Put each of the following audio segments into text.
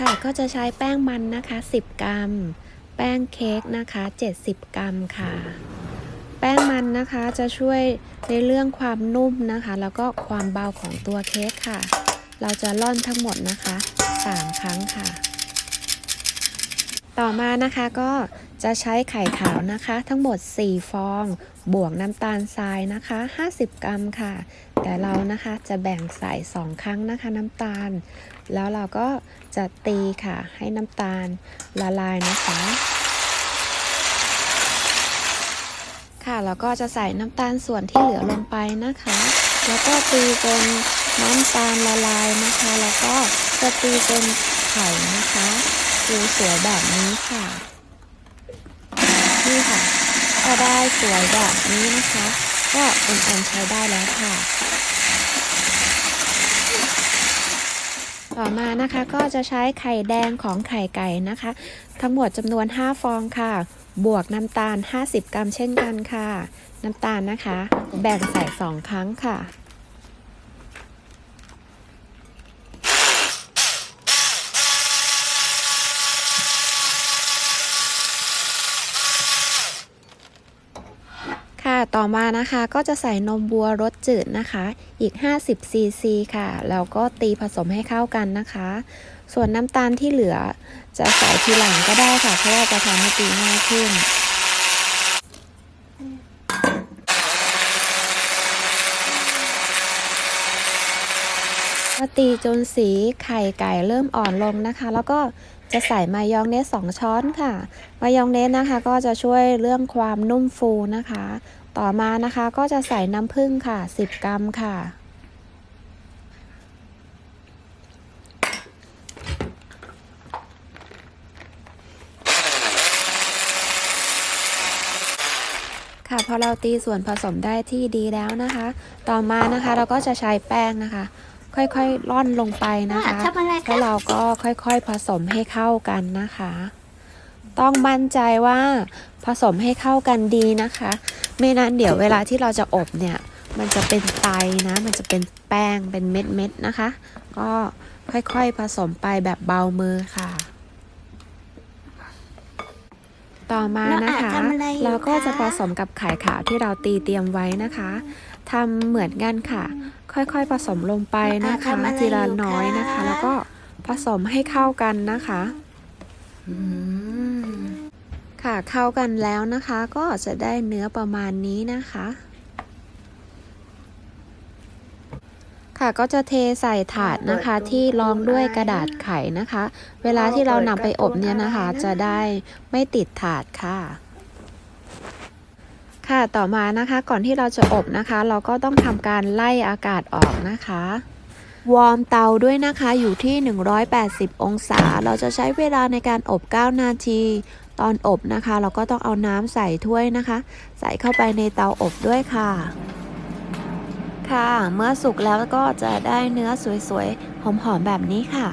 ค่ะก็จะใช้แป้งมันนะคะ 10 กรัม แป้งเค้กนะคะ 70 กรัมค่ะ แป้งมันนะคะจะช่วยในเรื่องความนุ่มนะคะ แล้วก็ความเบาของตัวเค้กค่ะ เราจะร่อนทั้งหมดนะคะ 3 ครั้งค่ะ ต่อมานะคะก็ จะใช้ไข่ขาวนะคะ ทั้งหมด 4 ฟอง บวกน้ำตาลทรายนะคะ 50 กรัมค่ะ แต่เรานะคะจะแบ่งใส่ 2 ครั้งนะคะน้ำตาล แล้วเราก็จะตีค่ะ ให้น้ำตาลละลายนะคะ ค่ะแล้วก็จะใส่น้ำตาลส่วนที่เหลือลงไปนะคะ แล้วก็ตีจนน้ำตาลละลายนะคะ แล้วก็จะตีจนไข่นะคะดูสวยแบบนี้ค่ะ นี่ค่ะ ก็ได้สวยแบบนี้นะคะ ก็เป็นอันใช้ได้แล้วค่ะ ต่อมานะคะก็จะใช้ไข่แดงของไข่ไก่นะคะ ทั้งหมดจำนวน 5 ฟองค่ะ บวกน้ำตาล 50 กรัมเช่นกันค่ะ น้ำตาลนะคะ แบ่งใส่ 2 ครั้งค่ะ ค่ะ ต่อมานะคะก็จะใส่นมบัวรสจืดนะคะ อีก 50 ซีซีค่ะ แล้วก็ตีผสมให้เข้ากันนะคะ ส่วนน้ำตาลที่เหลือจะใส่ทีหลังก็ได้ค่ะ เพราะว่าจะทำให้ตีง่ายขึ้นตีจนสีไข่ไก่เริ่มอ่อนลงนะคะ แล้วก็จะใส่มายองเนส2ช้อนค่ะ มายองเนสนะคะ ก็จะช่วยเรื่องความนุ่มฟูนะคะ ต่อมานะคะก็จะใส่น้ำผึ้งค่ะ 10 กรัมค่ะ ค่ะพอเราตีส่วนผสมได้ที่ดีแล้วนะคะ ต่อมานะคะเราก็จะใช้แป้งนะคะ ค่อยๆร่อนลงไปนะคะทำอะไรแล้คะวเราก็ค่อยๆผสมให้เข้ากันนะคะ ต้องมั่นใจว่าผสมให้เข้ากันดีนะคะ ไม่นั้นเดี๋ยวเวลาที่เราจะอบเนี่ย มันจะเป็นไตนะ มันจะเป็นแป้งเป็นเม็ดๆนะคะ ก็ค่อยๆผสมไปแบบเบามือค่ะ ต่อมานะคะ เราอาจทำอะไรอยู่เราก็จะคะผสมกับไข่ขาวที่เราตีเตรียมไว้นะคะทำเหมือนกันค่ะ ค่อยๆผสมลงไปนะคะเราอาจทำอะไรทีละอยู่น้อยนะคะคะ แล้วก็ผสมให้เข้ากันนะคะ ค่ะเข้ากันแล้วนะคะก็จะได้เนื้อประมาณนี้นะคะ ค่ะก็จะเทใส่ถาดนะคะที่รองด้วยกระดาษไขนะคะ เวลาที่เรานำไปอบเนี่ยนะคะ จะได้ไม่ติดถาดค่ะ ค่ะต่อมานะคะก่อนที่เราจะอบนะคะ เราก็ต้องทำการไล่อากาศออกนะคะวอร์มเตาด้วยนะคะอยู่ที่ 180 องศา เราจะใช้เวลาในการอบ 9 นาที ตอนอบนะคะ เราก็ต้องเอาน้ำใส่ถ้วยนะคะ ใส่เข้าไปในเตาอบด้วยค่ะ ค่ะ เมื่อสุกแล้วก็จะได้เนื้อสวยๆ หอมๆ แบบนี้ค่ะ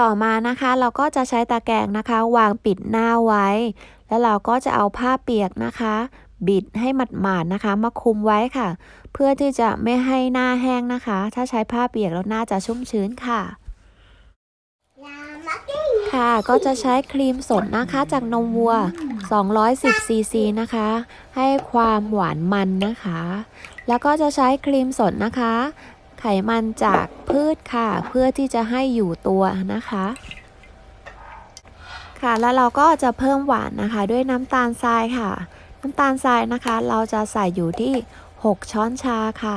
ต่อมานะคะเราก็จะใช้ตะแกรงนะคะ วางปิดหน้าไว้ แล้วเราก็จะเอาผ้าเปียกนะคะบิดให้หมาดๆนะคะ มาคลุมไว้ค่ะ เพื่อที่จะไม่ให้หน้าแห้งนะคะ ถ้าใช้ผ้าเปียกแล้วหน้าจะชุ่มชื้นค่ะ ค่ะก็จะใช้ครีมสดนะคะจากนมวัว 210ซีซีนะคะ ให้ความหวานมันนะคะ แล้วก็จะใช้ครีมสดนะคะ ไขมันจากพืชค่ะ เพื่อที่จะให้อยู่ตัวนะคะ ค่ะแล้วเราก็จะเพิ่มหวานนะคะ ด้วยน้ำตาลทรายค่ะ น้ำตาลทรายนะคะ เราจะใส่อยู่ที่ 6 ช้อนชาค่ะ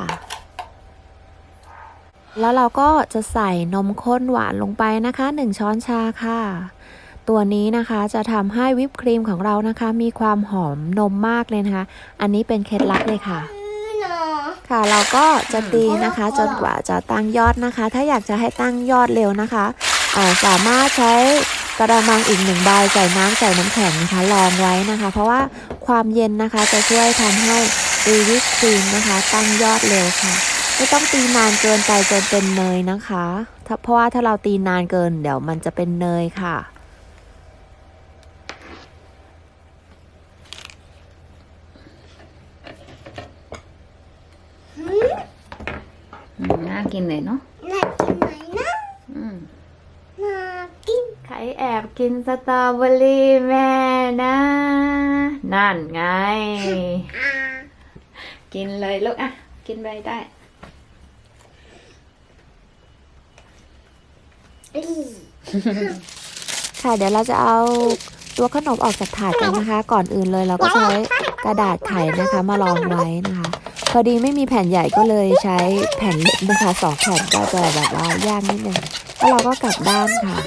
แล้วเราก็จะใส่นมข้นหวานลงไปนะคะ 1 ช้อนชาค่ะ ตัวนี้นะคะจะทำให้วิปครีมของเรานะคะ มีความหอมนมมากเลยนะคะ อันนี้เป็นเคล็ดลับเลยค่ะ ค่ะเราก็จะตีนะคะ จนกว่าจะตั้งยอดนะคะ ถ้าอยากจะให้ตั้งยอดเร็วนะคะาสามารถใช้กระมังอีกหนึ่งใบใส่น้ำใส่น้ำแข็งนะคะรองไว้นะคะ เพราะว่าความเย็นนะคะจะช่วยทำให้ตีวิปครีมนะคะ ตั้งยอดเร็วค่ะ ไม่ต้องตีนานเกินไปจนเป็นเนยนะคะเพราะว่าถ้าเราตีนานเกินเดี๋ยวมันจะเป็นเนยค่ะน่ากินเลยเนาะ น่ากินไหมนะน่ากิน ใครแอบกินสตรอเบอรี่แม่นะ นั่นไง กินเลยลูกอะ กินไปได้ ค่ะเดี๋ยวเราจะเอาตัวขนมออกจากถาดกันนะคะ ก่อนอื่นเลยเราก็ใช้กระดาษไขนะคะมารองไว้นะคะ พอดีไม่มีแผ่นใหญ่ก็เลยใช้แผ่นเล็กนะคะสองแผ่นก็จะแบบว่ายากนิดนึงแล้วเราก็กลับด้านค่ะ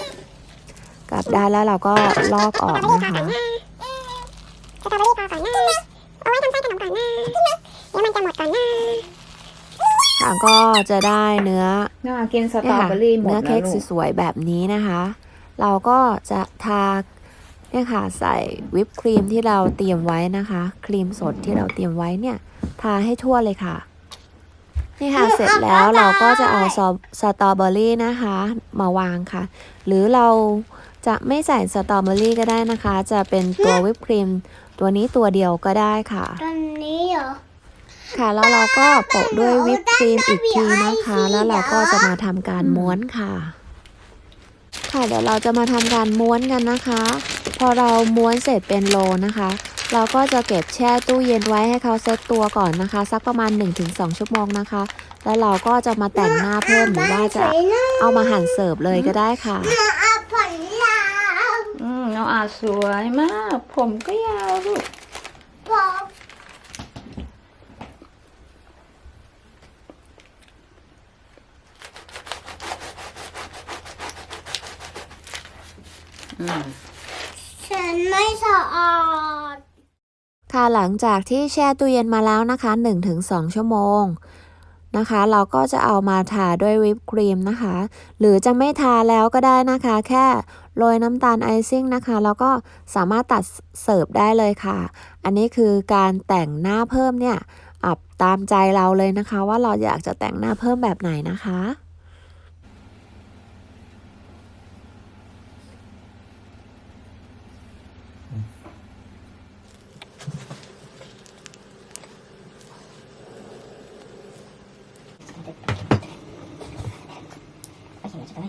กลับด้านแล้วเราก็ลอกออกนะคะสตรอเบอรี่พอก่อนนะเอาไว้ทำไส้ขนมก่อนนะเดี๋ยวมันจะหมดก่อนนะ ค่ะก็จะได้เนื้อน่ากินสตรเนี่อยค่ะเบอรี่หมดเนื้อแล้เค้วกลูกสวยๆแบบนี้นะคะ เราก็จะทาเนี่ยค่ะใส่วิปครีมที่เราเตรียมไว้นะคะ ครีมสดที่เราเตรียมไว้เนี่ย ทาให้ทั่วเลยค่ะ นี่ค่ะเสร็จแล้วเราก็จะเอาซอสตรอเบอรี่นะคะ มาวางค่ะ หรือเราจะไม่ใส่สตรอเบอรี่ก็ได้นะคะ จะเป็นตัววิปครีมตัวนี้ตัวเดียวก็ได้ค่ะตอนนี้เหรอ ค่ะ แล้วเราก็โปะด้วยวิปครีมอีกทีนะคะ แล้วเราก็จะมาทำการม้วนค่ะ ค่ะเดี๋ยวเราจะมาทำการม้วนกันนะคะ พอเราม้วนเสร็จเป็นโลนะคะ เราก็จะเก็บแช่ตู้เย็นไว้ให้เขาเซ็ตตัวก่อนนะคะ สักประมาณ 1-2 ชั่วโมงนะคะ แล้วเราก็จะมาแต่งหน้าเพิ่มหรือว่าจะเอามาหั่นเสิร์ฟเลยก็ได้ค่ะเอาผลลาอืมน้องอาสวยมาก ผมก็ยาวลูก พอ อืม ฉันไม่สะอาด ค่ะหลังจากที่แช่ตู้เย็นมาแล้วนะคะ 1-2 ชั่วโมงนะคะ เราก็จะเอามาทาด้วยวิปครีมนะคะ หรือจะไม่ทาแล้วก็ได้นะคะ แค่โรยน้ำตาลไอซิ่งนะคะ แล้วก็สามารถตัดเสิร์ฟได้เลยค่ะ อันนี้คือการแต่งหน้าเพิ่มเนี่ยอับตามใจเราเลยนะคะ ว่าเราอยากจะแต่งหน้าเพิ่มแบบไหนนะคะ